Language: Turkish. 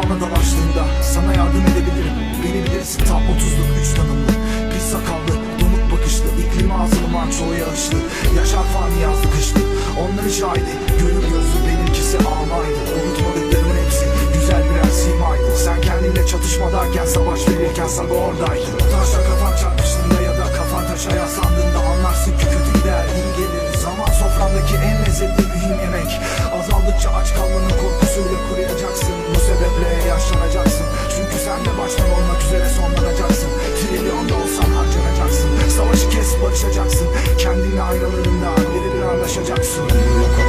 kafana dalaştığında Sana yardım edebilirim. Beni bilirsin tam 30'luk 3 tanımlı. Pis sakallı donuk bakışlı İklimi ağzını mançoğu yağışlı Yaşar fani yazdı kışlı Onların şahidi Görür gözlü benimkisi almaydı Unutmadıklarımın hepsi Güzel birer simaydı. Sen kendinle çatışmadayken Savaş verirken saga oradaydı. Taşla kafan çarpıştığında Ya da kafan taşa yaslandığında Anlarsın ki kötü gider iyi gelir. Zaman sofrandaki en lezzetli mühim yemek. Azaldıkça aç kalmanın Kendinle aynalarında birebir anlaşacaksın Yok